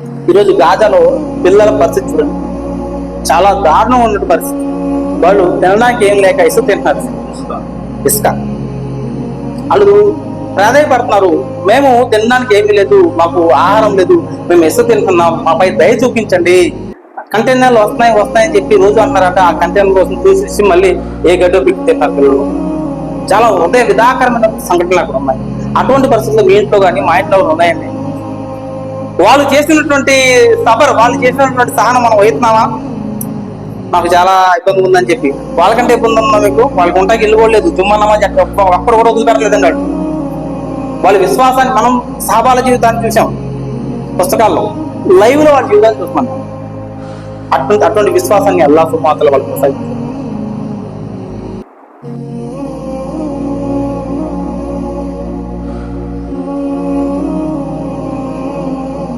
ఈరోజు గాజాలో పిల్లల పరిస్థితి చూడండి. చాలా దారుణం ఉన్నట్టు పరిస్థితి. వాళ్ళు తినడానికి ఏం లేక ఇసుక తింటున్నారు. ఇసుక. వాళ్ళు ప్రాధాయపడుతున్నారు మేము తినడానికి ఏమీ లేదు మాకు ఆహారం లేదు మేము ఇసుక తింటున్నాం మాపై దయ చూపించండి. కంటైనర్లు వస్తున్నాయి వస్తాయని చెప్పి రోజు అంటారట ఆ కంటైనర్ కోసం చూసి మళ్ళీ ఏ గడ్డో పిక్కి తింటారు పిల్లలు. చాలా హృదయ విధాకరమైన సంఘటనలు అక్కడ ఉన్నాయి. అటువంటి పరిస్థితులు మీ ఇంట్లో కానీ మా ఇంట్లో ఉన్నాయండి. వాళ్ళు చేసినటువంటి సబర్ వాళ్ళు చేసినటువంటి సహనం మనం వహిస్తున్నామా నాకు చాలా ఇబ్బంది ఉందని చెప్పి. వాళ్ళకంటే ఇబ్బంది ఉందా మీకు? వాళ్ళకి ఉంటాకి ఇల్లు కూడా లేదు. జుమ్మన్నమా ఒక్కడు కూడా వదిలిపెట్టలేదండి వాళ్ళ విశ్వాసాన్ని మనం సహబాల జీవితాన్ని చూసాం పుస్తకాల్లో. లైవ్లో వాళ్ళ జీవితాన్ని చూస్తున్నాం అటువంటి అటువంటి విశ్వాసాన్ని అల్లా సుమాతలు వాళ్ళు కొనసాగిస్తారు